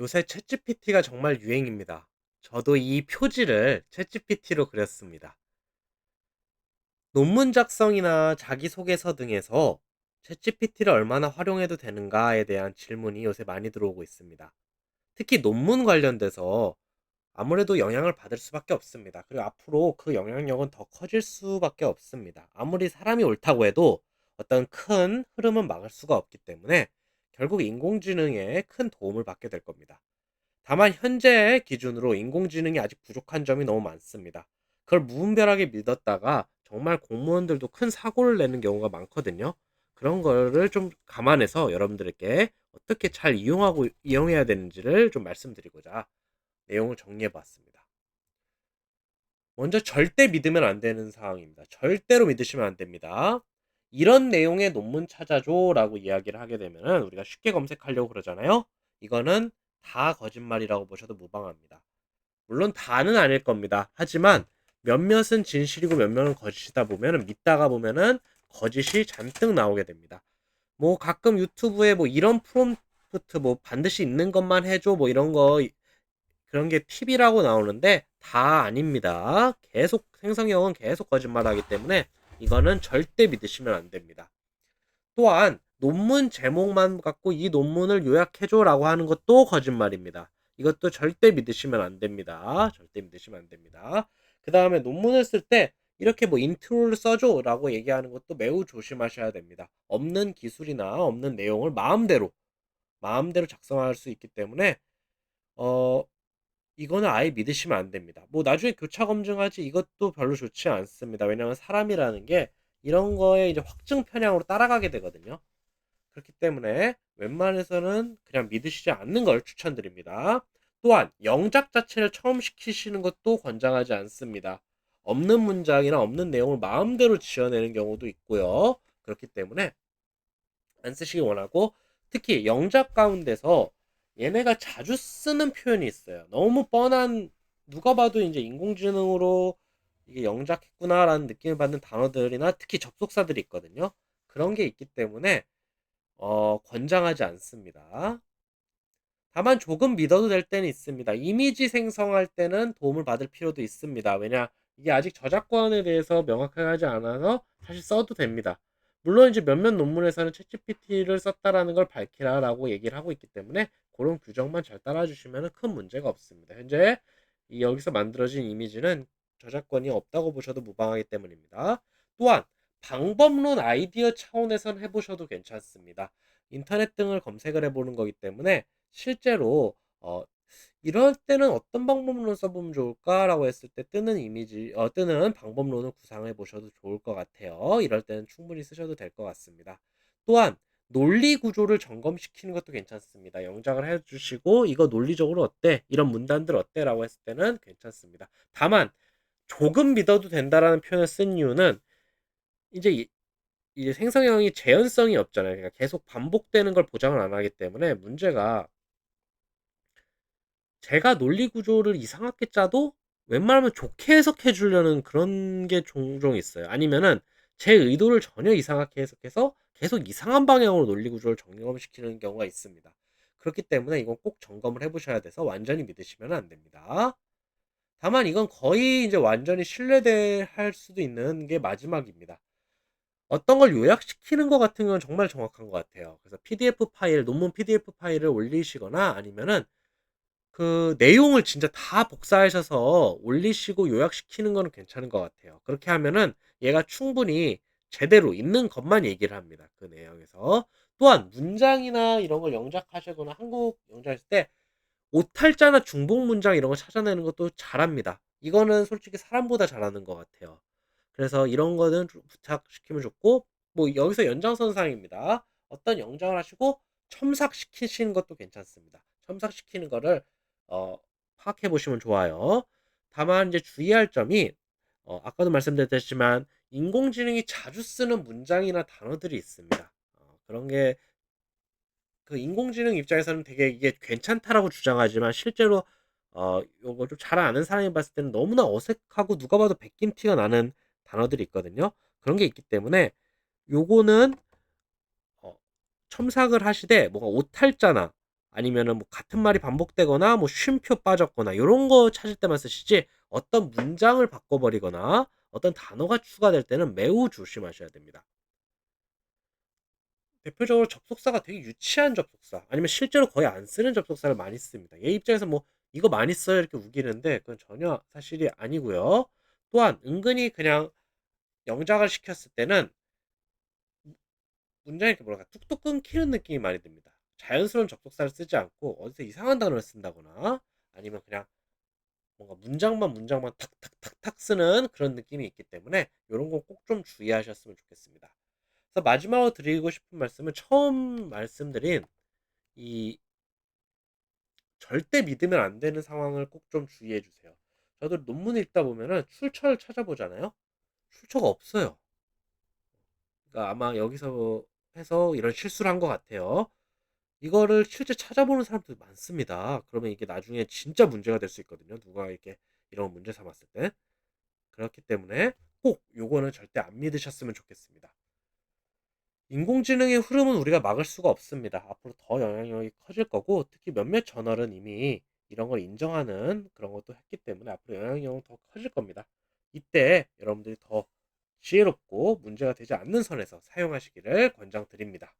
요새 챗GPT가 정말 유행입니다. 저도 이 표지를 챗GPT로 그렸습니다. 논문 작성이나 자기소개서 등에서 챗GPT를 얼마나 활용해도 되는가에 대한 질문이 요새 많이 들어오고 있습니다. 특히 논문 관련돼서 아무래도 영향을 받을 수밖에 없습니다. 그리고 앞으로 그 영향력은 더 커질 수밖에 없습니다. 아무리 사람이 옳다고 해도 어떤 큰 흐름은 막을 수가 없기 때문에 결국 인공지능에 큰 도움을 받게 될 겁니다. 다만 현재 기준으로 인공지능이 아직 부족한 점이 너무 많습니다. 그걸 무분별하게 믿었다가 정말 공무원들도 큰 사고를 내는 경우가 많거든요. 그런 거를 좀 감안해서 여러분들에게 어떻게 잘 이용하고 이용해야 되는지를 좀 말씀드리고자 내용을 정리해 봤습니다. 먼저 절대 믿으면 안 되는 상황입니다. 절대로 믿으시면 안 됩니다. 이런 내용의 논문 찾아줘라고 이야기를 하게 되면 우리가 쉽게 검색하려고 그러잖아요. 이거는 다 거짓말이라고 보셔도 무방합니다. 물론 다는 아닐 겁니다. 하지만 몇몇은 진실이고 몇몇은 거짓이다 보면은 믿다가 보면은 거짓이 잔뜩 나오게 됩니다. 뭐 가끔 유튜브에 뭐 이런 프롬프트 뭐 반드시 있는 것만 해줘 뭐 이런 거 그런 게 팁이라고 나오는데 다 아닙니다. 계속 생성형은 계속 거짓말하기 때문에 이거는 절대 믿으시면 안 됩니다. 또한 논문 제목만 갖고 이 논문을 요약해줘라고 하는 것도 거짓말입니다. 이것도 절대 믿으시면 안 됩니다. 절대 믿으시면 안 됩니다. 그 다음에 논문을 쓸 때 이렇게 뭐 인트로를 써줘 라고 얘기하는 것도 매우 조심하셔야 됩니다. 없는 기술이나 없는 내용을 마음대로 마음대로 작성할 수 있기 때문에 어 이거는 아예 믿으시면 안 됩니다. 뭐 나중에 교차 검증하지 이것도 별로 좋지 않습니다. 왜냐하면 사람이라는 게 이런 거에 이제 확증 편향으로 따라가게 되거든요. 그렇기 때문에 웬만해서는 그냥 믿으시지 않는 걸 추천드립니다. 또한 영작 자체를 처음 시키시는 것도 권장하지 않습니다. 없는 문장이나 없는 내용을 마음대로 지어내는 경우도 있고요. 그렇기 때문에 안 쓰시기 원하고 특히 영작 가운데서 얘네가 자주 쓰는 표현이 있어요. 너무 뻔한 누가 봐도 이제 인공지능으로 이게 영작했구나라는 느낌을 받는 단어들이나 특히 접속사들이 있거든요. 그런 게 있기 때문에 어, 권장하지 않습니다. 다만 조금 믿어도 될 때는 있습니다. 이미지 생성할 때는 도움을 받을 필요도 있습니다. 왜냐 이게 아직 저작권에 대해서 명확하게 하지 않아서 사실 써도 됩니다. 물론 이제 몇몇 논문에서는 챗GPT를 썼다라는 걸 밝히라라고 얘기를 하고 있기 때문에 그런 규정만 잘 따라주시면 큰 문제가 없습니다. 현재 여기서 만들어진 이미지는 저작권이 없다고 보셔도 무방하기 때문입니다. 또한 방법론 아이디어 차원에선 해보셔도 괜찮습니다. 인터넷 등을 검색을 해보는 거기 때문에 실제로 어, 이럴 때는 어떤 방법론을 써보면 좋을까라고 했을 때 뜨는 이미지, 어, 뜨는 방법론을 구상해 보셔도 좋을 것 같아요. 이럴 때는 충분히 쓰셔도 될 것 같습니다. 또한 논리 구조를 점검시키는 것도 괜찮습니다. 영작을 해주시고 이거 논리적으로 어때? 이런 문단들 어때? 라고 했을 때는 괜찮습니다. 다만 조금 믿어도 된다라는 표현을 쓴 이유는 이제 이, 이제 생성형이 재현성이 없잖아요. 그러니까 계속 반복되는 걸 보장을 안 하기 때문에 문제가 제가 논리 구조를 이상하게 짜도 웬만하면 좋게 해석해 주려는 그런 게 종종 있어요. 아니면은 제 의도를 전혀 이상하게 해석해서 계속 이상한 방향으로 논리 구조를 점검시키는 경우가 있습니다. 그렇기 때문에 이건 꼭 점검을 해보셔야 돼서 완전히 믿으시면 안 됩니다. 다만 이건 거의 이제 완전히 신뢰할 수도 있는 게 마지막입니다. 어떤 걸 요약시키는 것 같은 건 정말 정확한 것 같아요. 그래서 PDF 파일, 논문 PDF 파일을 올리시거나 아니면은 그 내용을 진짜 다 복사하셔서 올리시고 요약시키는 거는 괜찮은 것 같아요. 그렇게 하면은 얘가 충분히 제대로 있는 것만 얘기를 합니다. 그 내용에서. 또한 문장이나 이런 걸 영작하시거나 한국 영작했을 때 오탈자나 중복 문장 이런 거 찾아내는 것도 잘합니다. 이거는 솔직히 사람보다 잘하는 것 같아요. 그래서 이런 거는 부탁시키면 좋고 뭐 여기서 연장선상입니다. 어떤 영장을 하시고 첨삭시키시는 것도 괜찮습니다. 첨삭시키는 거를 어, 파악해 보시면 좋아요. 다만 이제 주의할 점이 어, 아까도 말씀드렸지만 인공지능이 자주 쓰는 문장이나 단어들이 있습니다. 어, 그런 게 그 인공지능 입장에서는 되게 이게 괜찮다라고 주장하지만 실제로 어, 요거 좀 잘 아는 사람이 봤을 때는 너무나 어색하고 누가 봐도 베낀 티가 나는 단어들이 있거든요. 그런 게 있기 때문에 요거는 어, 첨삭을 하시되 뭐가 오탈자나 아니면은 뭐 같은 말이 반복되거나 뭐 쉼표 빠졌거나 요런 거 찾을 때만 쓰시지 어떤 문장을 바꿔버리거나 어떤 단어가 추가될 때는 매우 조심하셔야 됩니다. 대표적으로 접속사가 되게 유치한 접속사 아니면 실제로 거의 안 쓰는 접속사를 많이 씁니다. 얘 입장에서 뭐 "이거 많이 써요." 이렇게 우기는데 그건 전혀 사실이 아니고요. 또한 은근히 그냥 영작을 시켰을 때는 문장이 이렇게 뭐랄까 뚝뚝 끊기는 느낌이 많이 듭니다. 자연스러운 접속사를 쓰지 않고 어디서 이상한 단어를 쓴다거나 아니면 그냥 뭔가 문장만 문장만 탁탁탁탁 쓰는 그런 느낌이 있기 때문에 요런 건 꼭 좀 주의하셨으면 좋겠습니다. 그래서 마지막으로 드리고 싶은 말씀은 처음 말씀드린 이 절대 믿으면 안 되는 상황을 꼭 좀 주의해 주세요. 저도 논문 읽다 보면은 출처를 찾아보잖아요. 출처가 없어요. 그러니까 아마 여기서 해서 이런 실수를 한 것 같아요. 이거를 실제 찾아보는 사람들 많습니다. 그러면 이게 나중에 진짜 문제가 될 수 있거든요. 누가 이렇게 이런 문제 삼았을 때. 그렇기 때문에 꼭 요거는 절대 안 믿으셨으면 좋겠습니다. 인공지능의 흐름은 우리가 막을 수가 없습니다. 앞으로 더 영향력이 커질 거고 특히 몇몇 저널은 이미 이런 걸 인정하는 그런 것도 했기 때문에 앞으로 영향력은 더 커질 겁니다. 이때 여러분들이 더 지혜롭고 문제가 되지 않는 선에서 사용하시기를 권장드립니다.